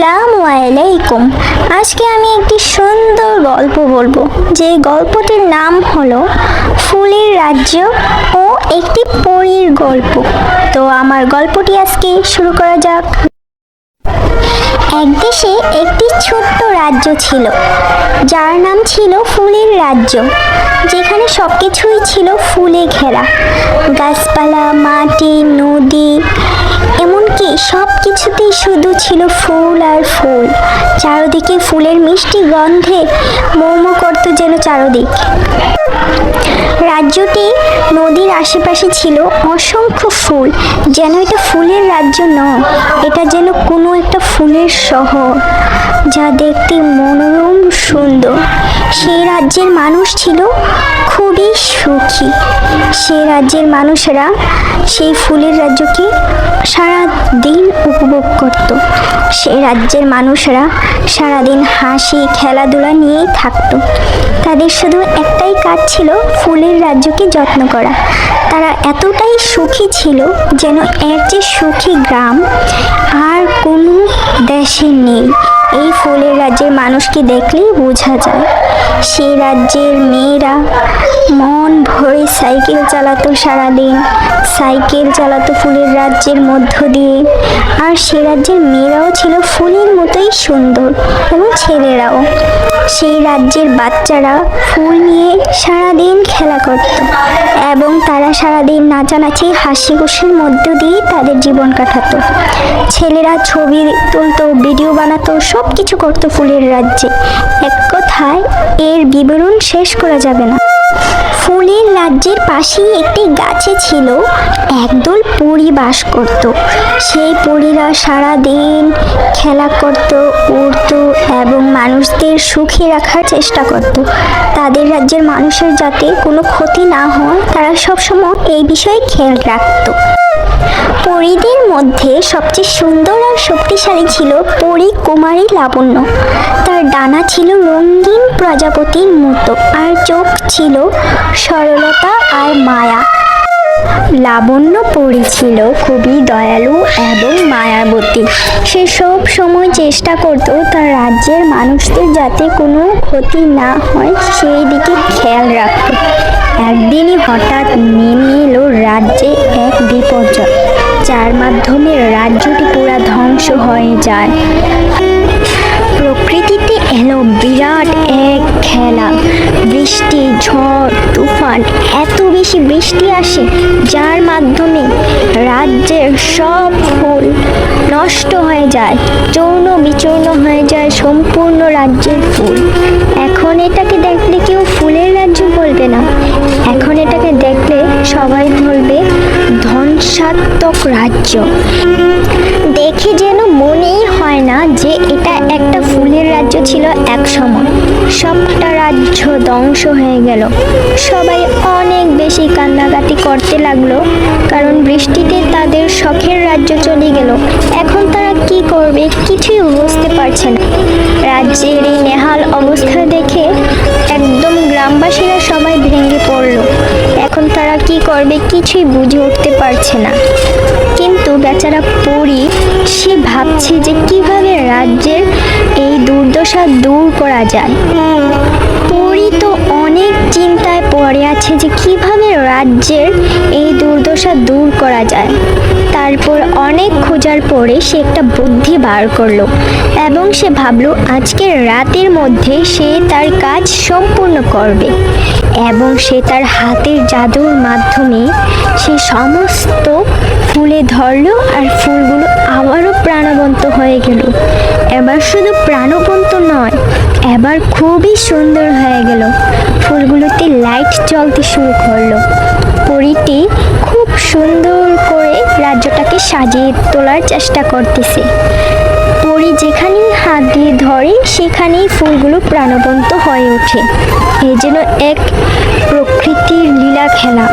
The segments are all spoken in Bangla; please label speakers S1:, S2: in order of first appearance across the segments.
S1: আসসালামু আলাইকুম। আজকে আমি একটি সুন্দর গল্প বলব। যে গল্পটির নাম হলো ফুলের রাজ্য ও একটি পরীর গল্প। তো আমার গল্পটি আজকে শুরু করা যাক। এক দেশে একটি ছোট্ট রাজ্য ছিল, যার নাম ছিল ফুলের রাজ্য, যেখানে সব কিছুই ছিল ফুলে ঘেরা। গাছপালা, মাটি, নদী, এমনকি সব কিছুতেই শুধু ছিল ফুল আর ফুল। চারদিকে ফুলের মিষ্টি গন্ধে মোমো করতো যেন চারদিক। রাজ্যটি নদীর আশেপাশে ছিল অসংখ্য ফুল। যেন এটা ফুলের রাজ্য নয়, এটা যেন কোনো একটা ফুলের শহর, যা দেখতে মনোরম, সুন্দর। সেই রাজ্যের মানুষ ছিল খুবই সুখী। সেই রাজ্যের মানুষেরা সেই ফুলের রাজ্যকে সারা দিন উপভোগ করত। সেই রাজ্যের মানুষেরা সারাদিন হাসি, খেলাধুলা নিয়েই থাকতো। তাদের শুধু একটাই কাজ ছিল ফুলের রাজ্যকে যত্ন করা। তারা এতটাই সুখী ছিল যেন এর যে সুখী গ্রাম আর দেশে নেই। এই ফুলের রাজ্যের মানুষকে দেখলেই বোঝা যায়, সেই রাজ্যের মেয়েরা মন ভরে সাইকেল চালাতো সারাদিন। সাইকেল চালাতো ফুলের রাজ্যের মধ্য দিয়ে। আর সে রাজ্যের মেয়েরাও ছিল ফুলের মতোই সুন্দর এবং ছেলেরাও। সেই রাজ্যের বাচ্চারা ফুল নিয়ে সারাদিন খেলা করত এবং তারা সারাদিন নাচানাচি হাসি খুশির মধ্য দিয়ে তাদের জীবন কাটাতো। ছেলেরা ছবি তুলতো, ভিডিও বানাতো সব কিছু করতো ফুলের রাজ্যে। এক কথায়, এর বিবরণ শেষ করা যাবে না। ফুলের রাজ্যের পাশেই একটি গাছে ছিল, একদল পরী বাস করত। সেই পরীরা সারা দিন খেলা করত, উড়ত এবং মানুষদের সুখী রাখার চেষ্টা করত। তাদের রাজ্যের মানুষের যাতে কোনো ক্ষতি না হয় তারা সবসময় এই বিষয়ে খেয়াল রাখতো। পরীদের মধ্যে সবচেয়ে সুন্দর আর শক্তিশালী ছিল পরী কুমারী লাবণ্য। তার ডানা ছিল রঙিন প্রজাপতির মতো, আর চোখ ছিল সরলতা আর মায়া। লাবণ্য পরী ছিল খুবই দয়ালু এবং মায়াবতী। সে সব সময় চেষ্টা করত তার রাজ্যের মানুষদের যাতে কোনো ক্ষতি না হয়, সেই দিকে খেয়াল রাখত। একদিনই হঠাৎ নেমে এলো রাজ্যে এক বিপর্যয়, যার মাধ্যমে রাজ্যটি পুরা ধ্বংস হয়ে যায়। প্রকৃতিতে এলো বিরাট এক খেলা। বৃষ্টি, ঝড়, তুফান, এত বেশি বৃষ্টি আসে, যার মাধ্যমে রাজ্যের সব ফুল নষ্ট হয়ে যায় চূর্ণ বিচূর্ণ হয়ে যায় সম্পূর্ণ রাজ্যের ফুল এখন এটাকে দেখলে কেউ ফুলের রাজ্য বলবে না। এখন এটাকে দেখলে সবাই বলবে, ধ্বংসাত্মক রাজ্য। দেখে যেন মনেই হয় না যে এটা একটা ফুলের রাজ্য ছিল এক সময়। সবটা রাজ্য ধ্বংস হয়ে গেল। সবাই অনেক বেশি কান্নাকাটি করতে লাগল, কারণ বৃষ্টিতে তাদের শখের রাজ্য চলে গেল। এখন তারা কি করবে কিছুই বুঝতে পারছে না। রাজ্যের এই নেহাল অবস্থা দেখে একদম গ্রামবাসীরা সবাই ভেঙে পড়ল। এখন তারা কি করবে কিছুই বুঝে উঠতে পারছে না। বেচারা পরি সে ভাবছে যে কীভাবে রাজ্যের এই দুর্দশা দূর করা যায়। পড়ি তো অনেক চিন্তায় পড়ে আছে যে কীভাবে রাজ্যের এই দুর্দশা দূর করা যায়। তারপর অনেক খোঁজার পরে সে একটা বুদ্ধি বার করল এবং সে ভাবলো আজকের রাতের মধ্যে সে তার কাজ সম্পূর্ণ করবে। এবং সে তার হাতের জাদুর মাধ্যমে সে সমস্ত ফুলে ধরলো আর ফুলগুলো আবারও প্রাণবন্ত হয়ে গেল। এবার শুধু প্রাণবন্ত নয়, এবার খুবই সুন্দর হয়ে গেল। ফুলগুলোতে লাইট জ্বলতে শুরু করল। পরীটি খুব সুন্দর করে রাজ্যটাকে সাজিয়ে তোলার চেষ্টা করতেছে। যেখানেই হাত দিয়ে ধরে সেখানেই ফুলগুলো প্রাণবন্ত হয়ে ওঠে। এই যেন এক প্রকৃতির লীলা খেলা।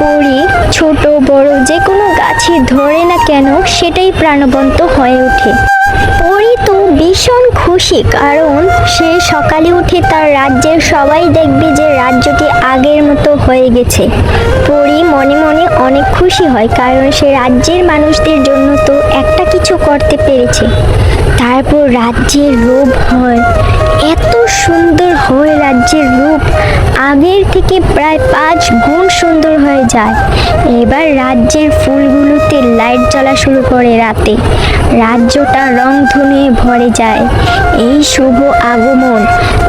S1: পরি ছোট, বড় যে কোনো গাছে ধরে না কেন সেটাই প্রাণবন্ত হয়ে ওঠে। পরি তো ভীষণ খুশি, কারণ সে সকালে উঠে তার রাজ্যের সবাই দেখবে যে রাজ্যটি আগের মতো হয়ে গেছে। পরি মনে মনে অনেক খুশি হয়, কারণ সে রাজ্যের মানুষদের জন্য তো একটা কিছু করতে পেরেছে। তারপর রাজ্যের রূপ হয়। এত সুন্দর হয় রাজ্যের রূপ। আগের থেকে প্রায় পাঁচ গুণ সুন্দর হয়ে যায়। এবার রাজ্যের ফুলগুলোতে লাইট জ্বলা শুরু করে রাতে। রাজ্যটা রংধনুয়ে ভরে যায়। এই শুভ আগমন।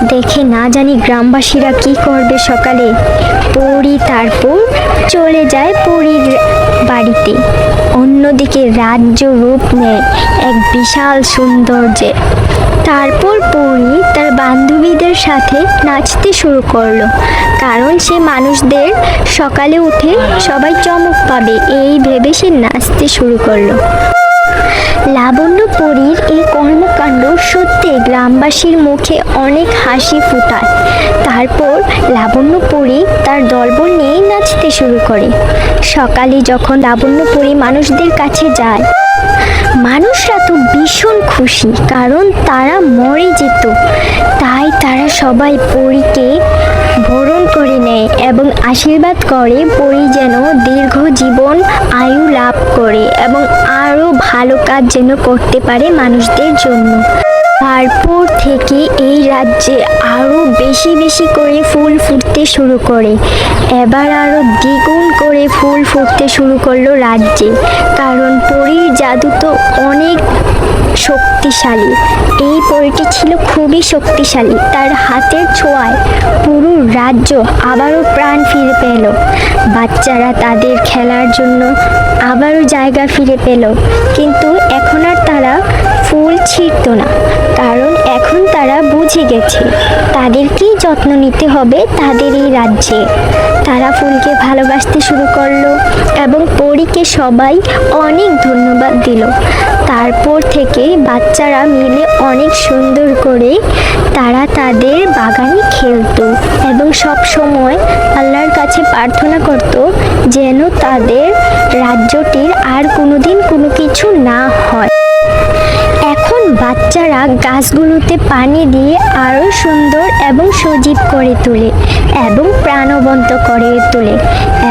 S1: দেখে না জানি গ্রামবাসীরা কি করবে সকালে। পরি তারপর চলে যায় পরীর বাড়িতে। অন্যদিকে রাজ্য রূপ নেয় এক বিশাল সৌন্দর্যে। তারপর পরি তার বান্ধবীদের সাথে নাচতে শুরু করল। কারণ সে মানুষদের সকালে উঠে সবাই চমক পাবে, এই ভেবে সে নাচতে শুরু করল। লাবণ্য পরীর এই কর্মকাণ্ড সত্যি গ্রামবাসীর মুখে অনেক হাসি ফোটায়। তারপর লাবণ্য পরী তার দলবল নিয়েই নাচতে শুরু করে। সকালে যখন লাবণ্য পরী মানুষদের কাছে যায় মানুষরা তো ভীষণ খুশি, কারণ তারা মরে যেত। তাই তারা সবাই পরীকে বরণ করে নেয় এবং আশীর্বাদ করে পরী যেন দীর্ঘ জীবন আয়ু লাভ করে এবং আরও ভালো কাজ যেন করতে পারে মানুষদের জন্য। তারপর থেকে এই রাজ্যে আরও বেশি বেশি করে ফুল ফুটতে শুরু করে। এবার আরও দ্বিগুণ করে ফুল ফুটতে শুরু করল রাজ্যে, কারণ পরীর জাদু তো অনেক শক্তিশালী। এই পরীটি ছিল খুবই শক্তিশালী। তার হাতের ছোঁয়ায় পুরো রাজ্য আবারও প্রাণ ফিরে পেল। বাচ্চারা তাদের খেলার জন্য আবারও জায়গা ফিরে পেল। কিন্তু এখন আর তারা ফুল ছিঁড়ত না, কারণ এখন তারা বুঝে গেছে তাদেরকেই যত্ন নিতে হবে তাদের এই রাজ্যে। তারা ফুলকে ভালোবাসতে শুরু করল এবং পরীকে সবাই অনেক ধন্যবাদ দিল। তারপর থেকে বাচ্চারা মিলে অনেক সুন্দর করে তারা তাদের বাগানে খেলতো এবং সব সময় আল্লাহর কাছে প্রার্থনা করত যেন তাদের রাজ্যটির আর কোনোদিন কোনো কিছু না হয়। বাচ্চারা গাছগুলোতে পানি দিয়ে আরও সুন্দর এবং সজীব করে তোলে এবং প্রাণবন্ত করে তোলে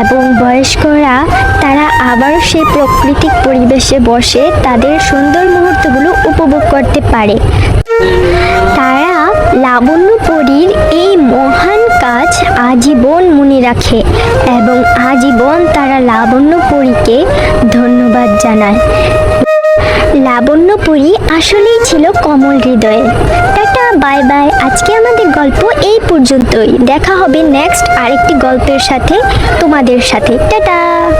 S1: এবং বয়স্করা তারা আবার সেই প্রাকৃতিক পরিবেশে বসে তাদের সুন্দর মুহূর্তগুলো উপভোগ করতে পারে। তারা লাবণ্যপুরীর এই মহান কাজ আজীবন মনে রাখে এবং আজীবন তারা লাবণ্যপুরীকে ধন্যবাদ জানায়। লাবণ্যপুরী আসলেই ছিল কমল হৃদয়ে। Tata, bye bye. আজকে আমাদের গল্প এই পর্যন্তই। দেখা হবে নেক্সট আরেকটি গল্পের সাথে তোমাদের সাথে। টাটা।